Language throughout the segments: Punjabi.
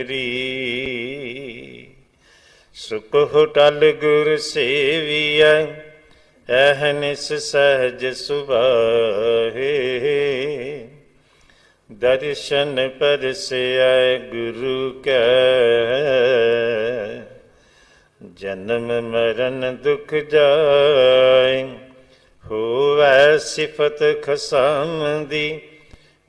ਮੇਰੀ ਸੁਖ ਟਲ ਗੁਰ ਸੇਵੀਐ ਅਹਨਿਸ ਸਹਜ ਸੁਭਾਹੇ। ਦਰਸ਼ਨ ਪਰਸਿਐ ਗੁਰੂ ਕੈ, ਜਨਮ ਮਰਨ ਦੁਖ ਜਾਏ, ਹੋਵੈ ਸਿਫਤ ਖਸਮ ਦੀ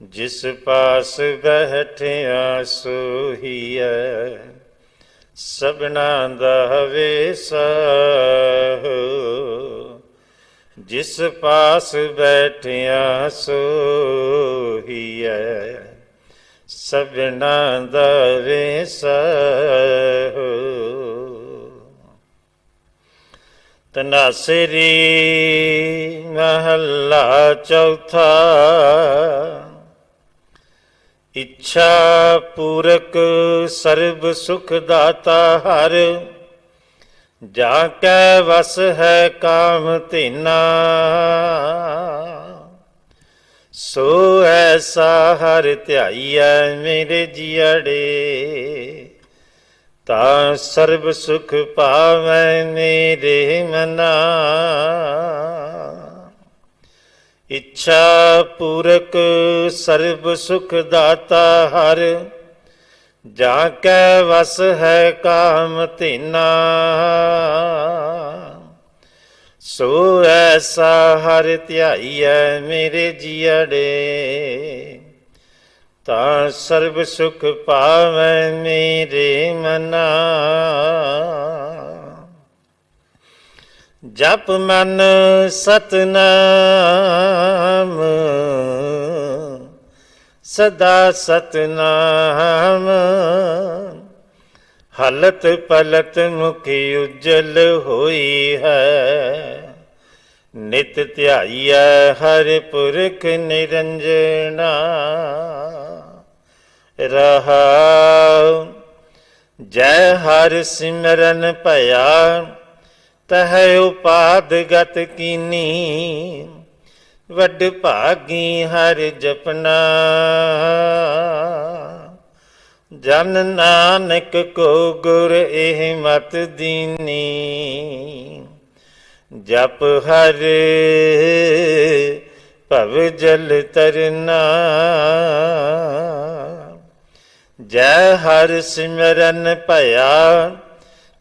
ਜਿਸ ਪਾਸ ਬੈਠਿਆ ਸੋਹੀਐ ਸਭਨਾ ਦਾ ਵੇਸਾ ਜਿਸ ਪਾਸ ਬੈਠਿਆ ਸੋਹੀਐ ਸਭਨਾ ਦਾ ਵੇਸਾ ਤਨਾਸਰੀ ਮਹੱਲਾ ਚੌਥਾ ਇੱਛਾ ਪੂਰਕ ਸਰਬ ਸੁਖ ਦਾਤਾ ਹਰ, ਜਾ ਕੈ ਵਸ ਹੈ ਕਾਮ ਧੀਨਾ। ਸੋ ਐਸਾ ਹਰ ਧਿਆਈਐ ਮੇਰੇ ਜੀੜੇ ਤਾਂ ਸਰਬ ਸੁਖ ਪਾਵੈ ਮੇਰੇ ਮਨਾ। ਇੱਛਾ ਪੂਰਕ ਸਰਬ ਸੁਖ ਦਾਤਾ ਹਰ, ਜਾ ਕੈ ਵਸ ਹੈ ਕਾਮ ਧੀਨਾ। ਸੋ ਐਸਾ ਹਰ ਧਿਆਈਐ ਮੇਰੇ ਜੀੜੇ ਤਾਂ ਸਰਬ ਸੁਖ ਪਾਵੈ ਮੇਰੇ ਮਨਾ। ਜਪ ਮਨ ਸਤਨਾਮ, ਸਦਾ ਸਤਨਾਮ। ਹਲਤ ਪਲਤ ਮੁਖੀ ਉਜਲ ਹੋਈ ਹੈ, ਨਿਤ ਧਿਆਈਐ ਹਰਿ ਪੁਰਖ ਨਿਰੰਜਣਾ। ਰਹਾ ਜੈ ਹਰਿ ਸਿਮਰਨ ਭਇਆ ਤਹਿ ਉਪਾਦ ਗਤ ਕੀਨੀ, ਵੱਡ ਭਾਗੀ ਹਰ ਜਪਨਾ। ਜਨ ਨਾਨਕ ਕੋ ਗੁਰ ਇਹ ਮਤ ਦੀਨੀ, ਜਪ ਹਰ ਭਵ ਜਲ ਤਰਨਾ। ਜੈ ਹਰ ਸਿਮਰਨ ਭਇਆ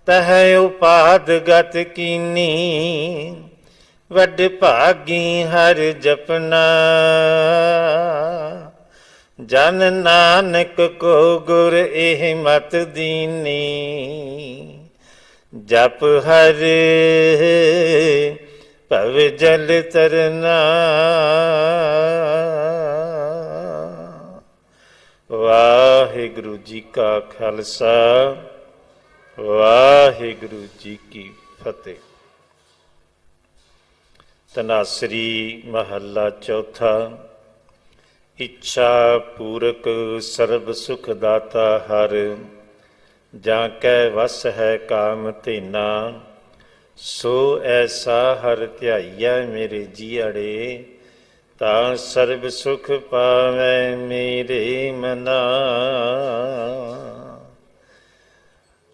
ਤਹਿ ਉਪਾਦ ਗਤ ਕੀਨੀ, ਵੱਡ ਭਾਗੀ ਹਰ ਜਪਨਾ। ਜਨ ਨਾਨਕ ਕੋ ਗੁਰ ਇਹ ਮਤ ਦੀਨੀ, ਜਪ ਹਰ ਭਵ ਜਲ ਤਰਨਾ। ਵਾਹਿਗੁਰੂ ਜੀ ਕਾ ਖਾਲਸਾ। ਵਾਹਿਗੁਰੂ ਜੀ ਕੀ ਫਤਿਹ। ਤਨਾਸਰੀ ਮਹੱਲਾ ਚੌਥਾ, ਇੱਛਾ ਪੂਰਕ ਸਰਬ ਸੁਖ ਦਾਤਾ ਹਰ, ਜਾਂ ਕੈ ਵਸ ਹੈ ਕਾਮ ਧੀਨਾ, ਸੋ ਐਸਾ ਹਰ ਧਿਆਈਐ ਮੇਰੇ ਜੀੜੇ ਤਾਂ ਸਰਬ ਸੁਖ ਪਾਵੈ ਮੇਰੇ ਮਨਾ।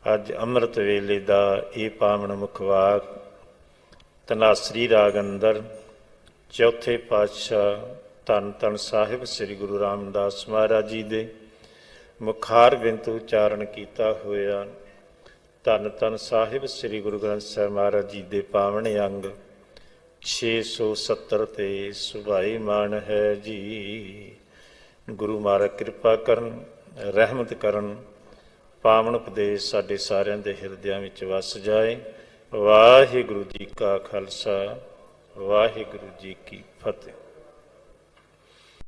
ਅੱਜ ਅੰਮ੍ਰਿਤ ਵੇਲੇ ਦਾ ਇਹ ਪਾਵਨ ਮੁਖਵਾਕ ਤਨਾਸਰੀ ਰਾਗ ਅੰਦਰ ਚੌਥੇ ਪਾਤਸ਼ਾਹ ਧੰਨ ਧੰਨ ਸਾਹਿਬ ਸ੍ਰੀ ਗੁਰੂ ਰਾਮਦਾਸ ਮਹਾਰਾਜ ਜੀ ਦੇ ਮੁਖਾਰ ਬਿੰਤ ਉਚਾਰਨ ਕੀਤਾ ਹੋਇਆ ਧੰਨ ਧੰਨ ਸਾਹਿਬ ਸ੍ਰੀ ਗੁਰੂ ਗ੍ਰੰਥ ਸਾਹਿਬ ਮਹਾਰਾਜ ਜੀ ਦੇ ਪਾਵਨ ਅੰਗ 670 ਤੇ ਸੁਭਾਈ ਮਾਨ ਹੈ ਜੀ। ਗੁਰੂ ਮਹਾਰਾਜ ਕਿਰਪਾ ਕਰਨ, ਰਹਿਮਤ ਕਰਨ ਪਾਵਨ ਉਪਦੇਸ਼ ਸਾਡੇ ਸਾਰਿਆਂ ਦੇ ਹਿਰਦਿਆਂ ਵਿੱਚ ਵਸ ਜਾਏ। ਵਾਹਿਗੁਰੂ ਜੀ ਕਾ ਖਾਲਸਾ, ਵਾਹਿਗੁਰੂ ਜੀ ਕੀ ਫਤਿਹ।